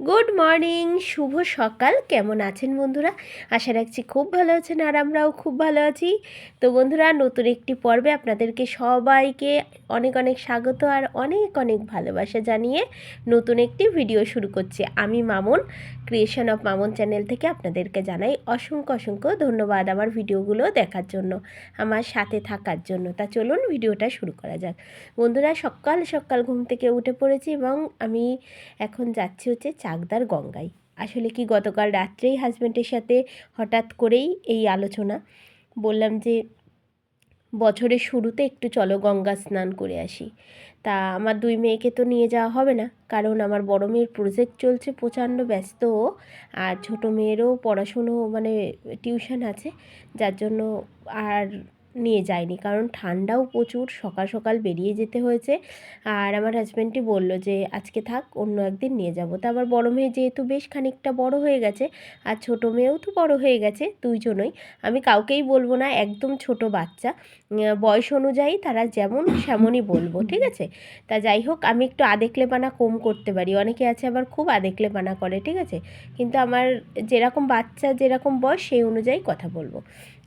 Good morning, শুভ সকাল। কেমন আছেন বন্ধুরা? আশা রাখছি খুব ভালো আছেন আর আমরাও খুব ভালো আছি। তো বন্ধুরা, নতুন একটি পর্বে আপনাদেরকে সবাইকে অনেক অনেক স্বাগত আর অনেক অনেক ভালোবাসা জানিয়ে নতুন একটি ভিডিও শুরু করছি। আমি Mamun creation of Mamun channel থেকে আপনাদেরকে জানাই অসংখ্য অসংখ্য ধন্যবাদ আমার ভিডিওগুলো দেখার জন্য, আমার সাথে থাকার জন্য। তা চলুন ভিডিওটা শুরু করা যাক। বন্ধুরা, সকাল সকাল ঘুম থেকে উঠে পড়েছি এবং আমি এখন যাচ্ছি হচ্ছে চাকদার গঙ্গায় আসলে কি গতকাল রাত্রেই হাজব্যান্ডের সাথে হঠাৎ করেই এই আলোচনা? বললাম যে, বছরের শুরুতে একটু চলো গঙ্গা স্নান করে আসি। তা আমার দুই মেয়েকে তো নিয়ে যাওয়া হবে না, কারণ আমার বড় মেয়ের প্রজেক্ট চলছে প্রচণ্ড ব্যস্ত আর ছোটো মেয়েরও পড়াশুনো মানে টিউশন আছে, যার জন্য আর নিয়ে যায়নি। কারণ ঠান্ডাও প্রচুর, সকাল সকাল বেরিয়ে যেতে হয়েছে। আর আমার হাজব্যান্ডটি বলল যে, আজকে থাক, অন্য একদিন নিয়ে যাব। তা আবার বড় মেয়ে যেহেতু বেশ খানিকটা বড় হয়ে গেছে, আর ছোট মেয়েও তো বড় হয়ে গেছে, দুইজনই, আমি কাউকেই বলব না, একদম ছোট বাচ্চা। বয়স অনুযায়ী তারা যেমন সেমনই বলব, ঠিক আছে? তা যাই হোক, আমি একটু আদেকলেপানা কম করতে পারি। অনেকে আছে আবার খুব আদেকলেপানা করে, ঠিক আছে? কিন্তু আমার যেরকম বাচ্চা, যেরকম বয়স, সেই অনুযায়ী কথা বলব।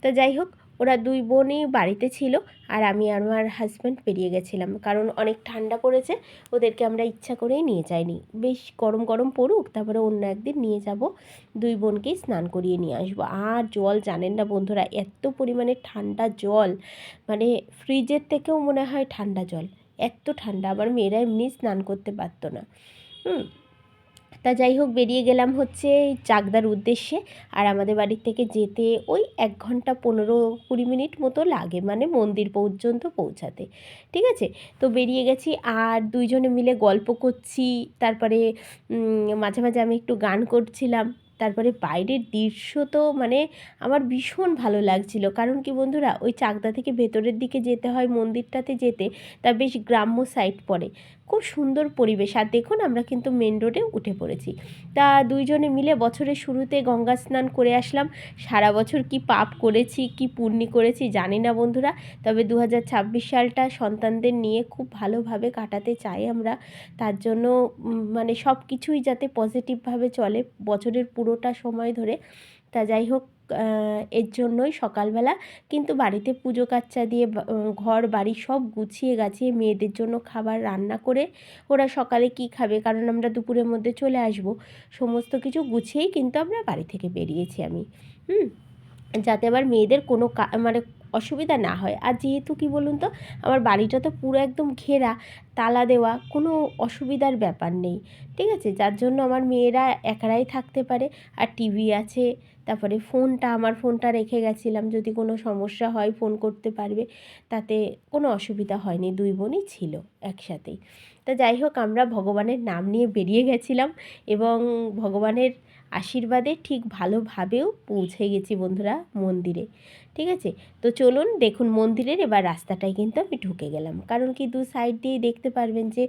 তা যাই হোক ওরা দুই বোনই বাড়িতে ছিল আর আমি আর আমার হাজব্যান্ড বেরিয়ে গেছিলাম। কারণ অনেক ঠান্ডা পড়েছে, ওদেরকে আমরা ইচ্ছা করেই নিয়ে যাইনি। বেশ গরম গরম পড়ুক, তারপরে অন্য একদিন নিয়ে যাব, দুই বোনকেই স্নান করিয়ে নিয়ে আসব। আর জল জানেন না বন্ধুরা, এত পরিমাণে ঠান্ডা জল মানে ফ্রিজের থেকেও মনে হয় ঠান্ডা জল, এত ঠান্ডা আমার মেয়েরা এমনি স্নান করতে পারতো না। হুম তা যাই হোক বেরিয়ে গেলাম হচ্ছে চাকদার উদ্দেশ্যে। আর আমাদের বাড়ির থেকে যেতে ওই এক ঘণ্টা পনেরো কুড়ি মিনিট মতো লাগে মানে মন্দির পর্যন্ত পৌঁছাতে। ঠিক আছে? তো বেরিয়ে গেছি আর দুইজনে মিলে গল্প করছি। তারপরে মাঝে মাঝে আমি একটু গান করছিলাম। তারপরে বাইরের দৃশ্য তো মানে আমার ভীষণ ভালো লাগছিল। কারণ কি বন্ধুরা, ওই চাকদা থেকে ভেতরের দিকে যেতে হয়, মন্দিরটাতে যেতে, তা বেশ গ্রাম্য সাইড পড়ে। খুব সুন্দর পরিবেশ। আর দেখুন, আমরা কিন্তু মেন রোডে উঠে পড়েছি। তা দুইজনে মিলে বছরের শুরুতে গঙ্গা স্নান করে আসলাম। সারা বছর কি পাপ করেছি, কি পুণ্যি করেছি জানি না বন্ধুরা। তবে দু হাজার ছাব্বিশ সালটা সন্তানদের নিয়ে খুব ভালোভাবে কাটাতে চাই আমরা। তার জন্য মানে সব কিছুই যাতে পজিটিভভাবে চলে, বছরের পুরোটা সময় ধরে। তা যাই হোক এর জন্যই সকালবেলা কিন্তু বাড়িতে পুজো কাচ্চা দিয়ে ঘর, বাড়ি সব গুছিয়ে গাছিয়ে মেয়েদের জন্য খাবার রান্না করে ওরা সকালে কি খাবে? কারণ আমরা দুপুরের মধ্যে চলে আসব। সমস্ত কিছু গুছিয়েই কিন্তু আমরা বাড়ি থেকে বেরিয়েছি আমি। হুম? যাতে আবার মেয়েদের কোনো মানে অসুবিধা না হয়। আর যেহেতু কি বলুন তো, আমার বাড়িটা তো পুরো একদম ঘেরা, তালা দেওয়া, কোনো অসুবিধার ব্যাপার নেই। ঠিক আছে? যার জন্য আমার মেয়েরা একারাই থাকতে পারে। আর টিভি আছে, তারপরে ফোনটা, আমার ফোনটা রেখে গেছিলাম। যদি কোনো সমস্যা হয়, ফোন করতে পারবে। তাতে কোনো অসুবিধা হয়নি, দুই বোনই ছিল একসাথেই। তা যাই হোক, আমরা ভগবানের নাম নিয়ে বেরিয়ে গেছিলাম এবং ভগবানের আশীর্বাদে ঠিক ভালোভাবেও পৌঁছে গেছি বন্ধুরা মন্দিরে। ঠিক আছে? তো চলুন দেখুন মন্দিরের এবার রাস্তাটায় কিন্তু আমি ঢুকে গেলাম। কারণ কি দু সাইড দিয়ে দেখতে পারবেন যে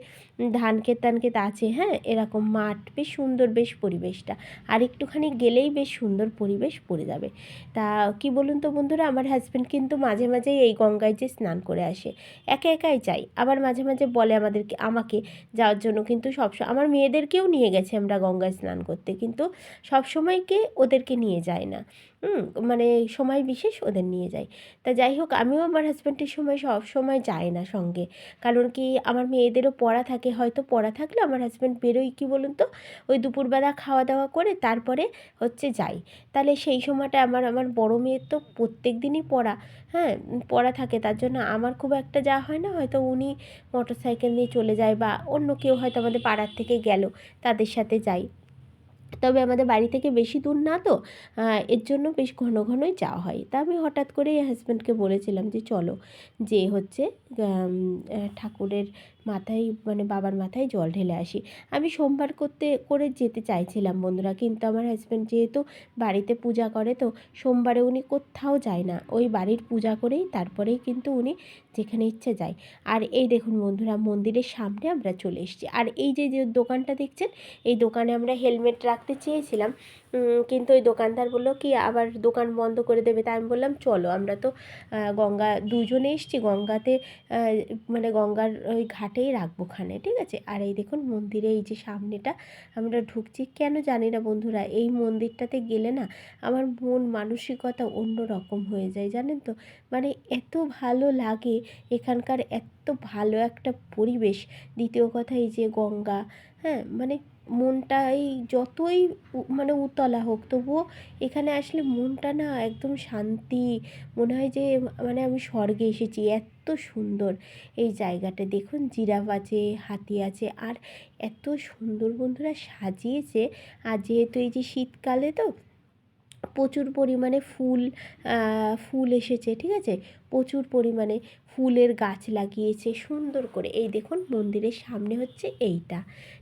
ধান ক্ষেত টান ক্ষেত আছে হ্যাঁ? এরকম মাঠ, বেশ সুন্দর, বেশ পরিবেশটা। আর একটুখানি গেলেই বেশ সুন্দর পরিবেশ পড়ে যাবে। তা কি বলুন তো বন্ধুরা, আমার হাজব্যান্ড কিন্তু মাঝে মাঝেই এই গঙ্গায় যে স্নান করে আসে। একা একাই চাই। আবার মাঝে মাঝে বলে আমাদেরকে, আমাকে যাওয়ার জন্য কিন্তু সব আমার মেয়েদেরকেও নিয়ে গেছে আমরা গঙ্গায় স্নান করতে। কিন্তু সব সময়কে ওদেরকে নিয়ে যায় না। মানে সময় বিশেষ ওদের নিয়ে যাই তা যাই হোক, আমিও আমার হাজব্যান্ডের সময় সব সময় যাই না সঙ্গে। কারণ কি, আমার মেয়েদেরও পড়া থাকে, হয়তো পড়া থাকলে আমার হাজব্যান্ড বেরোই কী বলুন তো? ওই দুপুরবেলা খাওয়া দাওয়া করে তারপরে হচ্ছে যাই। তাহলে সেই সময়টা আমার আমার বড় মেয়ের তো প্রত্যেক দিনই পড়া হ্যাঁ পড়া থাকে। তার জন্য আমার খুব একটা যাওয়া হয় না, হয়তো উনি মোটর সাইকেল নিয়ে চলে যায় বা অন্য কেউ হয়তো আমাদের পাড়ার থেকে গেল, তাদের সাথে যাই। তবে আমাদের বাড়ি থেকে বেশি দূর না তো এর জন্য বেশ ঘন ঘনই যাওয়া হয়। তা আমি হঠাৎ করে হাজব্যান্ডকে বলেছিলাম যে, চলো। যে হচ্ছে ঠাকুরের মাথায় মানে বাবার মাথায় জল ঢেলে আসি। আমি সোমবার করতে, করে যেতে চাইছিলাম বন্ধুরা, কিন্তু আমার হাজব্যান্ড যেহেতু বাড়িতে পূজা করে তো সোমবারে উনি কোথাও যায় না। ওই বাড়ির পূজা করেই তারপরেই কিন্তু উনি যেখানে ইচ্ছে যায়। আর এই দেখুন বন্ধুরা, মন্দিরের সামনে আমরা চলে এসেছি। আর এই যে যে দোকানটা দেখছেন, এই দোকানে আমরা হেলমেট রাখতে চেয়েছিলাম। কিন্তু ওই দোকানদার বলল কি, আবার দোকান বন্ধ করে দেবে। তাই আমি বললাম, চলো, আমরা তো গঙ্গা, দুজনে এসছি, গঙ্গাতে মানে গঙ্গার ওই ঘাটেই রাখব খানে ঠিক আছে? আর এই দেখুন মন্দিরে, এই যে সামনেটা, আমরা ঢুকছি, কেন জানি না বন্ধুরা, এই মন্দিরটাতে গেলে না, আমার মন মানসিকতা অন্য রকম হয়ে যায়, জানেন তো? মানে এত ভালো লাগে, এখানকার এত ভালো একটা পরিবেশ। দ্বিতীয় কথা এই যে গঙ্গা হ্যাঁ মানে মনটা এই যতই মানে উতলা হোক, তবুও এখানে আসলে মনটা না একদম শান্তি, মনে হয় যে মানে আমি স্বর্গে এসেছি, এত সুন্দর এই জায়গাটা। দেখুন, জিরাফ আছে, হাতি আছে, আর এত সুন্দর বন্ধুরা সাজিয়েছে। আর যেহেতু এই যে শীতকালে তো প্রচুর পরিমাণে ফুল ফুল এসেছে, ঠিক আছে? প্রচুর পরিমাণে ফুলের গাছ লাগিয়েছে সুন্দর করে। এই দেখুন, মন্দিরের সামনে হচ্ছে এইটা।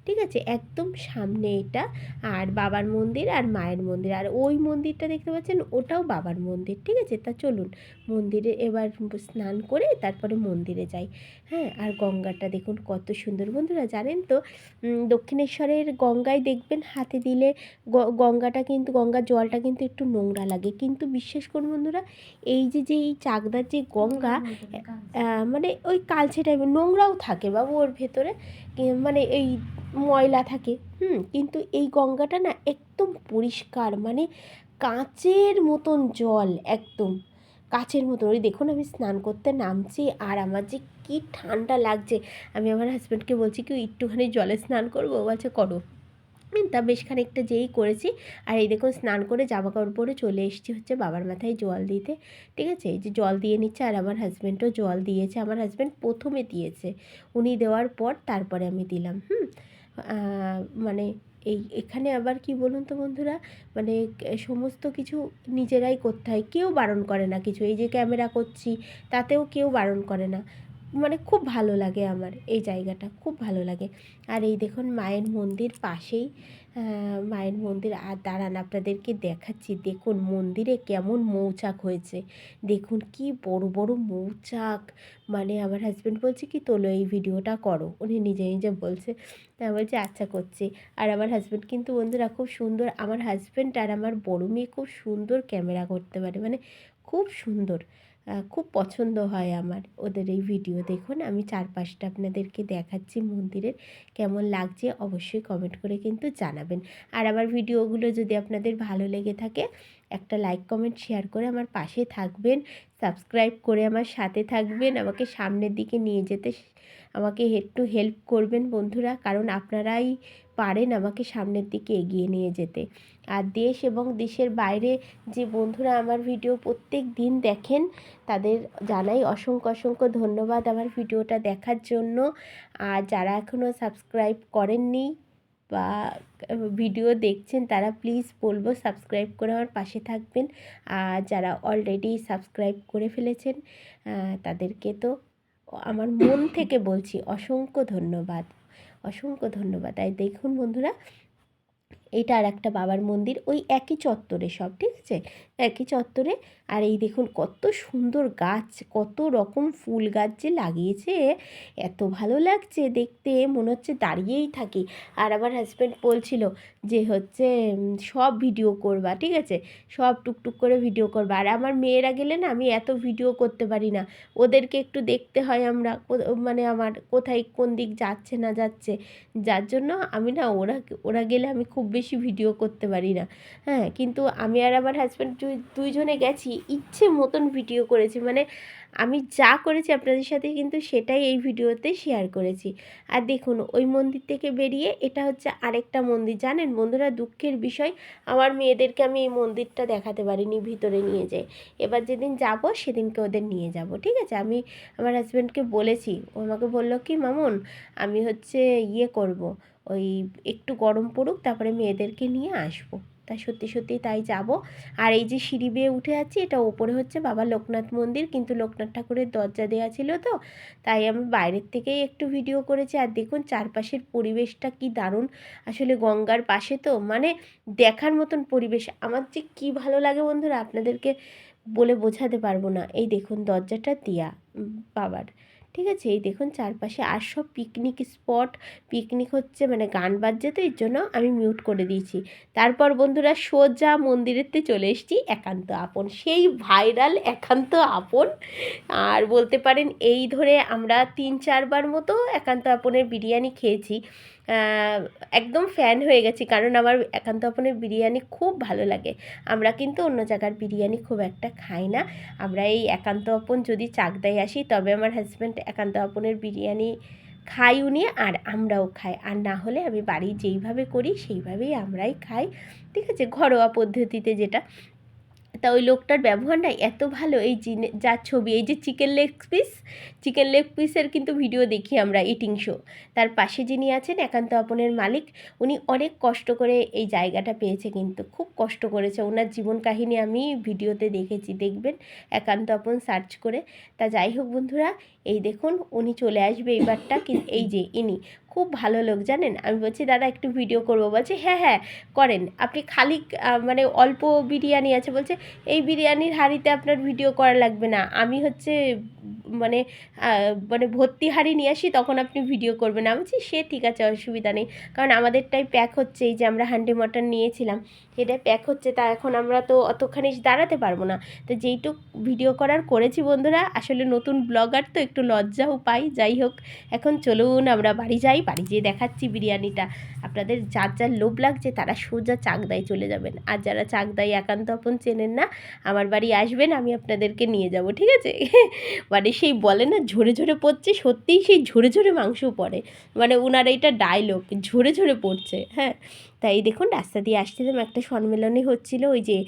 ঠিক আছে? একদম সামনে এটা আর বাবার মন্দির আর মায়ের মন্দির। আর ওই মন্দিরটা দেখতে পাচ্ছেন, ওটাও বাবার মন্দির। ঠিক আছে? তা চলুন, মন্দিরে এবার স্নান করে তারপরে মন্দিরে যাই। হ্যাঁ? আর গঙ্গাটা দেখুন, কত সুন্দর। বন্ধুরা, জানেন তো দক্ষিণেশ্বরের গঙ্গায় দেখবেন, হাতে দিলে গঙ্গাটা কিন্তু, গঙ্গার জলটা কিন্তু একটু নোংরা লাগে। কিন্তু বিশ্বাস করুন বন্ধুরা, এই যে যে, এই চাকদার যে গঙ্গা আহ, মানে ওই কালচে টাইপের নোংরাও থাকে বাবু ওর ভেতরে মানে এই ময়লা থাকে হুম কিন্তু এই গঙ্গাটা না একদম পরিষ্কার মানে কাঁচের মতন জল একদম কাচের মতন। ওই দেখুন আমি স্নান করতে নামছি আর আমার যে কি ঠান্ডা লাগছে। আমি আমার হাজব্যান্ডকে বলছি কি একটুখানি জলে স্নান করব? ও বলছে করো। তা বেশ খানিকটা যেই করেছি। আর এই দেখুন, স্নান করে জামা কাপড় পরে চলে এসেছি হচ্ছে বাবার মাথায় জল দিতে, ঠিক আছে? এই যে জল দিয়ে নিচ্ছে আর আমার হাজব্যান্ডও জল দিয়েছে, আমার হাজব্যান্ড প্রথমে দিয়েছে। উনি দেওয়ার পর তারপরে আমি দিলাম, হুম? মানে এই এখানে আবার কি বলুন তো বন্ধুরা? মানে সমস্ত কিছু নিজেরাই করতে হয়, কেউ বারণ করে না কিছু। এই যে ক্যামেরা করছি, তাতেও কেউ বারণ করে না। মানে খুব ভালো লাগে আমার এই জায়গাটা, খুব ভালো লাগে। আর এই দেখুন মায়ের মন্দির পাশেই মায়ের মন্দির, আর দাঁড়ান আপনাদেরকে দেখাচ্ছি, দেখুন মন্দিরে কেমন মৌচাক হয়েছে। দেখুন কি বড় বড় মৌচাক। মানে আমার হাজব্যান্ড বলছে কি, তোলো এই ভিডিওটা করো। উনি নিজে নিজে বলছে তা বলছি আচ্ছা করছি। আর আমার হাজব্যান্ড কিন্তু বন্ধুরা খুব সুন্দর, আমার হাজব্যান্ড আর আমার বড় মেয়ে খুব সুন্দর ক্যামেরা করতে পারে। মানে খুব সুন্দর। খুব পছন্দ হয় আমার ওদের এই ভিডিও দেখুন। আমি চারপাশটা আপনাদেরকে দেখাচ্ছি মন্দিরের, কেমন লাগছে অবশ্যই কমেন্ট করে কিন্তু জানাবেন। আর আমার ভিডিওগুলো যদি আপনাদের ভালো লেগে থাকে, একটা লাইক কমেন্ট শেয়ার করে আমার পাশে থাকবেন সাবস্ক্রাইব করে আমার সাথে থাকবেন, আমাকে সামনের দিকে নিয়ে যেতে, আমাকে একটু হেল্প করবেন বন্ধুরা। কারণ আপনারাই পারেন আমাকে সামনের দিকে এগিয়ে নিয়ে যেতে। আর দেশ এবং দেশের বাইরে যে বন্ধুরা আমার ভিডিও প্রত্যেক দিন দেখেন, তাদের জানাই অসংখ্য অসংখ্য ধন্যবাদ আমার ভিডিওটা দেখার জন্য। আর যারা এখনও সাবস্ক্রাইব করেননি বা ভিডিও দেখছেন, তারা প্লিজ বলব সাবস্ক্রাইব করে আমার পাশে থাকবেন। আর যারা অলরেডি সাবস্ক্রাইব করে ফেলেছেন তাদেরকে তো আমার মন থেকে বলছি অসংখ্য ধন্যবাদ। অসংখ্য ধন্যবাদ। তাই দেখুন বন্ধুরা, এটা আর একটা বাবার মন্দির, ওই একই চত্বরে সব, ঠিক আছে? একই চত্বরে আর এই দেখুন কত সুন্দর গাছ, কত রকম ফুল গাছ যে লাগিয়েছে। এত ভালো লাগছে দেখতে, মনে হচ্ছে দাঁড়িয়েই থাকি। আর আমার হাজব্যান্ড বলছিল যে হচ্ছে সব ভিডিও করবা, ঠিক আছে? সব টুকটুক করে ভিডিও করবা। আর আমার মেয়েরা গেলে না, আমি এত ভিডিও করতে পারি না। ওদেরকে একটু দেখতে হয় আমরা মানে আমার কোথায় কোন দিক যাচ্ছে না যাচ্ছে। যার জন্য আমি না, ওরা ওরা গেলে আমি খুব বেশি ভিডিও করতে পারি না। হ্যাঁ কিন্তু আমি আর আমার হাজব্যান্ড দুইজনে গেছি ইচ্ছে মতন ভিডিও করেছি। মানে আমি যা করেছি আপনাদের সাথে কিন্তু সেটাই এই ভিডিওতে শেয়ার করেছি। আর দেখুন, ওই মন্দির থেকে বেরিয়ে এটা হচ্ছে আরেকটা মন্দির। জানেন বন্ধুরা, দুঃখের বিষয়, আমার মেয়েদেরকে আমি এই মন্দিরটা দেখাতে পারিনি, ভিতরে নিয়ে যাই এবার যেদিন যাব, সেদিনকে ওদের নিয়ে যাব, ঠিক আছে? আমি আমার হাজব্যান্ডকে বলেছি, ও আমাকে বলল কি, মামুন, আমি হচ্ছে ইয়ে করব, ওই একটু গরম পড়ুক, তারপরে মেয়েদেরকে নিয়ে আসব। তা সত্যি সত্যি তাই যাব। আর এই যে সিঁড়ি বেয়ে উঠে আছি, এটা ওপরে হচ্ছে বাবা লোকনাথ মন্দির, কিন্তু লোকনাথ ঠাকুরের দরজা দেওয়া ছিল তো, তাই আমি বাইরের থেকেই একটু ভিডিও করেছি। আর দেখুন চারপাশের পরিবেশটা কি দারুণ। আসলে গঙ্গার পাশে তো মানে দেখার মতন পরিবেশ। আমার যে কি ভালো লাগে বন্ধুরা, আপনাদেরকে বলে বোঝাতে পারব না। এই দেখুন দরজাটা দিয়া বাবার। ঠিক আছে? এই দেখুন চারপাশে আর সব পিকনিক স্পট পিকনিক হচ্ছে মানে গান বাজছে তো, এর জন্য আমি মিউট করে দিয়েছি। তারপর বন্ধুরা সোজা মন্দিরেতে চলে এসেছি, একান্ত আপন। সেই ভাইরাল একান্ত আপন। আর বলতে পারেন এই ধরে আমরা তিন চারবার মতো একান্ত আপনের বিরিয়ানি খেয়েছি। একদম ফ্যান হয়ে গেছি। কারণ আমার একান্ত আপনের বিরিয়ানি খুব ভালো লাগে। আমরা কিন্তু অন্য জায়গার বিরিয়ানি খুব একটা খাই না। আমরা এই একান্ত আপন যদি চাকদায় আসি, তবে আমার হাজব্যান্ড একান্ত আপনের বিরিয়ানি খাই উনি আর আমরাও খাই। আর না হলে আমি বাড়ি যেইভাবে করি, সেইভাবেই আমরাই খাই। ঠিক আছে, ঘরোয়া পদ্ধতিতে যেটা। তা ওই লোকটার ব্যবহার না এত ভালো। এই যার ছবি, এই যে chicken leg piece, chicken leg পিসের কিন্তু ভিডিও দেখি আমরা ইটিং শো তার পাশে যিনি আছেন, একান্ত আপনের মালিক, উনি অনেক কষ্ট করে এই জায়গাটা পেয়েছে কিন্তু, খুব কষ্ট করেছে। ওনার জীবন কাহিনী আমি ভিডিওতে দেখেছি, দেখবেন, একান্ত আপন সার্চ করে। তা যাই হোক বন্ধুরা, এই দেখুন, উনি চলে আসবে এইবারটা এই যে ইনি খুব ভালো লোক, জানেন? আমি বলছি, দাদা, একটু ভিডিও করব। বলছে হ্যাঁ হ্যাঁ করেন। আপনি খালি মানে অল্প বিরিয়ানি আছে, বলছে, এই বিরিয়ানির হাঁড়িতে আপনার ভিডিও করা লাগবে না। আমি হচ্ছে মানে মানে ভর্তি হাঁড়ি নিয়ে আসি, তখন আপনি ভিডিও করবেন। আমি বলছি, সে ঠিক আছে, অসুবিধা নেই। কারণ আমাদেরটাই প্যাক হচ্ছে, এই যে আমরা হান্ডি মটন নিয়েছিলাম সেটা প্যাক হচ্ছে, তা এখন আমরা তো অতখানি দাঁড়াতে পারব না। তো যেইটুক ভিডিও করার করেছি বন্ধুরা, আসলে নতুন ব্লগার তো একটু লজ্জাও পাই, যাই হোক, এখন চলুন আমরা বাড়ি যাই, বাড়ি যেয়ে দেখাচ্ছি বিরিয়ানিটা। আপনাদের যার যার লোভ লাগছে, তারা সোজা চাকদায় চলে যাবেন। আর যারা চাকদায় একান্ত আপন চেনেন না, আমার বাড়ি আসবেন, আমি আপনাদেরকে নিয়ে যাব, ঠিক আছে? মানে সেই বলে না, ঝরে ঝরে পড়ছে। সত্যিই সেই ঝরে ঝরে মাংস পড়ে। মানে ওনার এইটা ডায়লগ ঝরে ঝরে পড়ছে। হ্যাঁ? তাই দেখুন, রাস্তা দিয়ে আসছিলাম, একটা সম্মেলনী হচ্ছিল ওই যে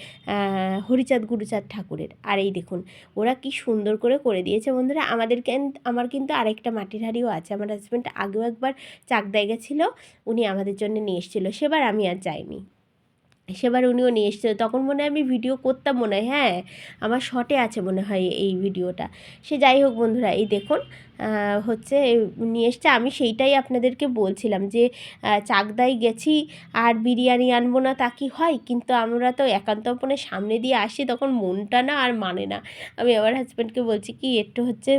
হরিচাঁদ গুরুচাঁদ ঠাকুরের। আর এই দেখুন, ওরা কি সুন্দর করে করে দিয়েছে বন্ধুরা। আমাদের কেন- আমার কিন্তু আরেকটা মাটির হাঁড়িও আছে। আমার হাজব্যান্ড আগেও একবার চাকদায় গেছিল উনি আমাদের জন্য নিয়ে এসেছিল। সেবার আমি আর যাইনি। সেবার উনিও নিয়ে এসেছিল। তখন মনে হয় আমি ভিডিও করতাম মনে হয় হ্যাঁ আমার শটে আছে মনে হয় এই ভিডিওটা সে যাই হোক বন্ধুরা, এই দেখুন হচ্ছে নিয়ে এসছে। আমি সেইটাই আপনাদেরকে বলছিলাম যে চাকদায় গেছি, আর বিরিয়ানি আনব না তা কি হয়? কিন্তু আমরা তো একান্তপনের সামনে দিয়ে আসি, তখন মনটা না আর মানে না। আমি আমার হাজব্যান্ডকে বলছি কি, একটু হচ্ছে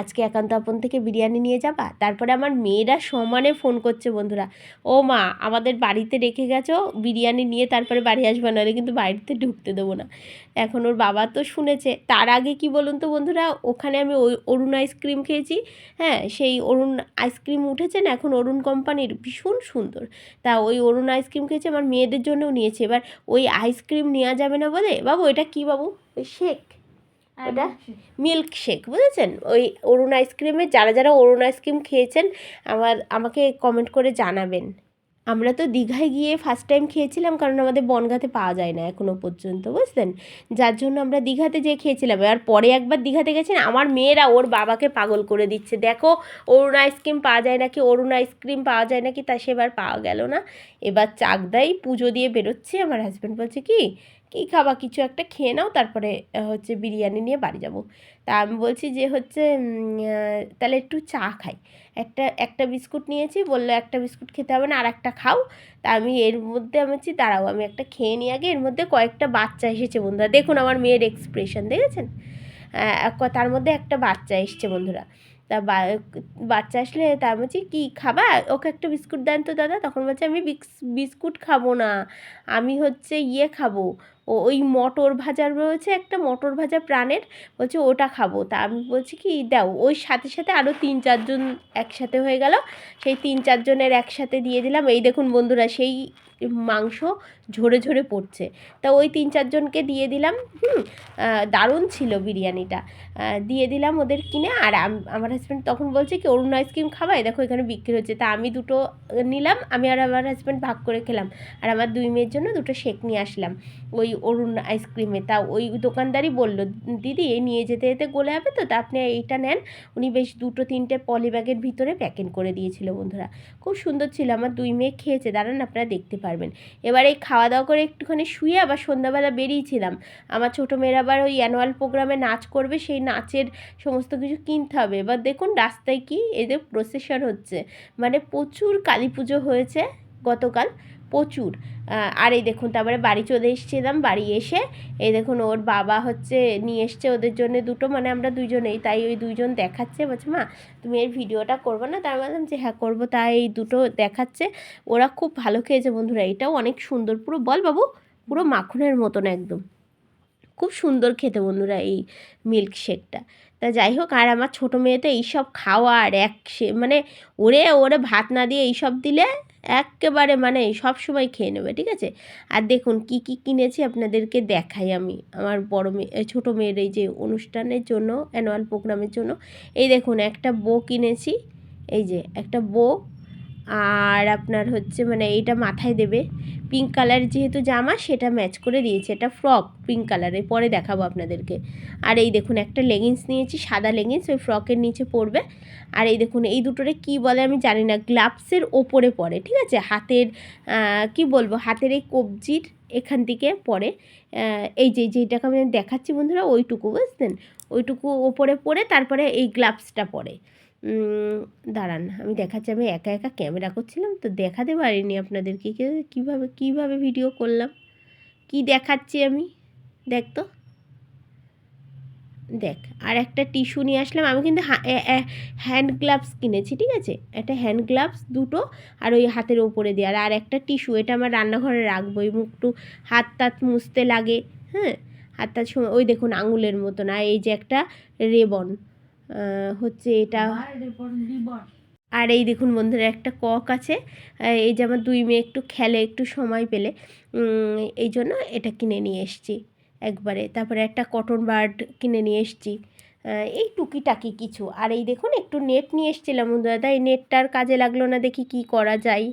আজকে একান্ত আপন থেকে বিরিয়ানি নিয়ে যাবা? তারপরে আমার মেয়েরা সমানে ফোন করছে বন্ধুরা। ও মা, আমাদের বাড়িতে রেখে গেছো, বিরিয়ানি নিয়ে তারপরে বাড়ি আসবে, নাহলে কিন্তু বাড়িতে ঢুকতে দেবো না। এখন ওর বাবা তো শুনেছে। তার আগে কি বলুন তো বন্ধুরা, ওখানে আমি ওই অরুণ আইসক্রিম খেয়েছি। হ্যাঁ সেই অরুণ আইসক্রিম উঠেছে না, এখন অরুণ কোম্পানির ভীষণ সুন্দর। তা ওই অরুণ আইসক্রিম খেয়েছে, আমার মেয়েদের জন্যও নিয়েছে। এবার ওই আইসক্রিম নেওয়া যাবে না বলে? বাবু, এটা কি বাবু? ওই শেক। ওটা মিল্ক শেক বুঝেছেন? ওই অরুণ আইসক্রিমে যারা যারা অরুণ আইসক্রিম খেয়েছেন আমার আমাকে কমেন্ট করে জানাবেন। আমরা তো দীঘায় গিয়ে ফার্স্ট টাইম খেয়েছিলাম কারণ আমাদের বনগাঁতে পাওয়া যায় না এখনও পর্যন্ত বুঝলেন? যার জন্য আমরা দীঘাতে যেয়ে খেয়েছিলাম। আর পরে একবার দীঘাতে গেছেন আমার মেয়েরা ওর বাবাকে পাগল করে দিচ্ছে। দেখো অরুণ আইসক্রিম পাওয়া যায় নাকি অরুণ আইসক্রিম পাওয়া যায় নাকি তা সেবার পাওয়া গেল না। এবার চাকদাই পুজো দিয়ে বেরোচ্ছে। আমার হাজব্যান্ড বলছে কি? কী খাবা? কিছু একটা খেয়ে নাও, তারপরে হচ্ছে বিরিয়ানি নিয়ে বাড়ি যাব। তা আমি বলছি যে হচ্ছে তাহলে একটু চা খাই। একটা একটা বিস্কুট নিয়েছি, বলল একটা বিস্কুট খেতে হবে না আর একটা খাও। তা আমি এর মধ্যে আমি বলছি, দাঁড়াও, আমি একটা খেয়ে নিই আগে। এর মধ্যে কয়েকটা বাচ্চা এসেছে বন্ধুরা। দেখুন আমার মেয়ের এক্সপ্রেশন দেখেছেন? তার মধ্যে একটা বাচ্চা এসছে বন্ধুরা। তা বাচ্চা আসলে তা আমি বলছি, কী খাবা? ওকে একটা বিস্কুট দেন তো দাদা। তখন বলছে, আমি বিস্কুট খাব না। আমি হচ্ছে ইয়ে খাব। ও, ওই মটর ভাজার রয়েছে একটা মটর ভাজা প্রাণের। বলছে, ওটা খাব। তা আমি বলছি কি, দাও। ওই সাথে সাথে আরও তিন চারজন একসাথে হয়ে গেল। সেই তিন চারজনের একসাথে দিয়ে দিলাম। এই দেখুন বন্ধুরা, সেই মাংস ঝরে ঝরে পড়ছে। তা ওই তিন চারজনকে দিয়ে দিলাম, হুম দারুণ ছিল বিরিয়ানিটা। দিয়ে দিলাম ওদের কিনে। আর আম- আমার হাজব্যান্ড তখন বলছে কি, অরুণ আইসক্রিম খাবাই? দেখো এখানে বিক্রি হচ্ছে। তা আমি দুটো নিলাম, আমি আর আমার হাজব্যান্ড ভাগ করে খেলাম। আর আমার দুই মেয়ের জন্য দুটো শেক নিয়ে আসলাম ওই অরুণ আইসক্রিমে তা ওই দোকানদারই বলল, দিদি এই নিয়ে যেতে যেতে গলে যাবে তো, তা আপনি এইটা নেন। উনি বেশ দুটো তিনটে পলি ব্যাগের ভিতরে প্যাকেট করে দিয়েছিল বন্ধুরা। খুব সুন্দর ছিল, আমার দুই মেয়ে খেয়েছে, দাঁড়ান আপনারা দেখতে পারবেন। এবার এই খাওয়া দাওয়া করে একটুখানি শুয়ে আবার সন্ধ্যাবেলা বেরিয়েছিলাম। আমার ছোটো মেয়ের আবার ওই অ্যানুয়াল প্রোগ্রামে নাচ করবে, সেই নাচের সমস্ত কিছু কিনতে হবে। এবার দেখুন রাস্তায় কি এদের প্রসেসন হচ্ছে। মানে প্রচুর কালী পুজো হয়েছে গতকাল, প্রচুর। আর এই দেখুন তারপরে বাড়ি চলে এসেছিলাম, বাড়ি এসে এই দেখুন ওর বাবা হচ্ছে নিয়ে এসছে ওদের জন্য দুটো মানে আমরা দুজনেই তাই ওই দুইজন দেখাচ্ছে, বলছে, মা, তুমি এর ভিডিওটা করব না? তার বললাম যে হ্যাঁ করব। তাই এই দুটো দেখাচ্ছে। ওরা খুব ভালো খেয়েছে বন্ধুরা, এটাও অনেক সুন্দর, পুরো বল বাবু, পুরো মাখনের মতন একদম। খুব সুন্দর খেতে বন্ধুরা এই মিল্ক শেকটা তা যাই হোক, আর আমার ছোটো মেয়ে তো এইসব খাওয়ার এক সে- মানে ওরে ওরে ভাত না দিয়ে এইসব দিলে একেবারে মানে সব সময় খেয়ে নেবে, ঠিক আছে? আর দেখুন কি কি কিনেছি আপনাদেরকে দেখাই আমি আমার বড় মেয়ে ছোটো মেয়ের এই যে অনুষ্ঠানের জন্য অ্যানুয়াল প্রোগ্রামের জন্য। এই দেখুন একটা বো কিনেছি, এই যে একটা বো আর আপনার হচ্ছে মানে এইটা মাথায় দেবে। পিঙ্ক কালার যেহেতু জামা সেটা ম্যাচ করে দিয়েছে এটা ফ্রক পিঙ্ক কালারে পরে দেখাবো আপনাদেরকে। আর এই দেখুন একটা লেগিংস নিয়েছি সাদা লেগিংস ওই ফ্রকের নিচে পড়বে আর এই দেখুন এই দুটোরে কী বলে আমি জানি না গ্লাভসের ওপরে পড়ে ঠিক আছে? হাতের কি বলব হাতের এই কবজির এখান থেকে আহ, এই যে যেটাকে আমি দেখাচ্ছি বন্ধুরা ওইটুকু বুঝতেন ওইটুকু ওপরে পরে তারপরে এই গ্লাভসটা উম, দাঁড়ান, আমি দেখাচ্ছি, আমি একা একা ক্যামেরা করছিলাম, তো দেখাতে পারিনি আপনাদেরকে কীভাবে কীভাবে ভিডিও করলাম? কি দেখাচ্ছি আমি? দেখ তো। দেখ, আর একটা টিস্যু নিয়ে আসলাম, আমি কিন্তু হ্যান্ড গ্লাভস কিনেছি, ঠিক আছে? একটা হ্যান্ড গ্লাভস দুটো, আর ওই হাতের ওপরে দেওয়ার আর একটা টিস্যু এটা আমার রান্নাঘরে রাখব, এই মুখটু হাত টাত মুছতে লাগে হ্যাঁ? হাত টাত সময় ওই দেখুন আঙুলের মতন, আর এই যে একটা রেবন হচ্ছে এটা আর এই দেখুন বন্ধুরা, একটা কক আছে। এই যে আমার দুই মেয়ে একটু খেলে, একটু সময় পেলে এই জন্য এটা কিনে নিয়ে এসেছি একবারে। তারপরে একটা কটন বার্ড কিনে নিয়ে এসেছি। এই টুকিটাকি কিছু। আর এই দেখুন, একটু নেট নিয়ে এসেছিলাম বন্ধুরা। তাই নেটটার কাজে লাগল না দেখি কি করা যায়।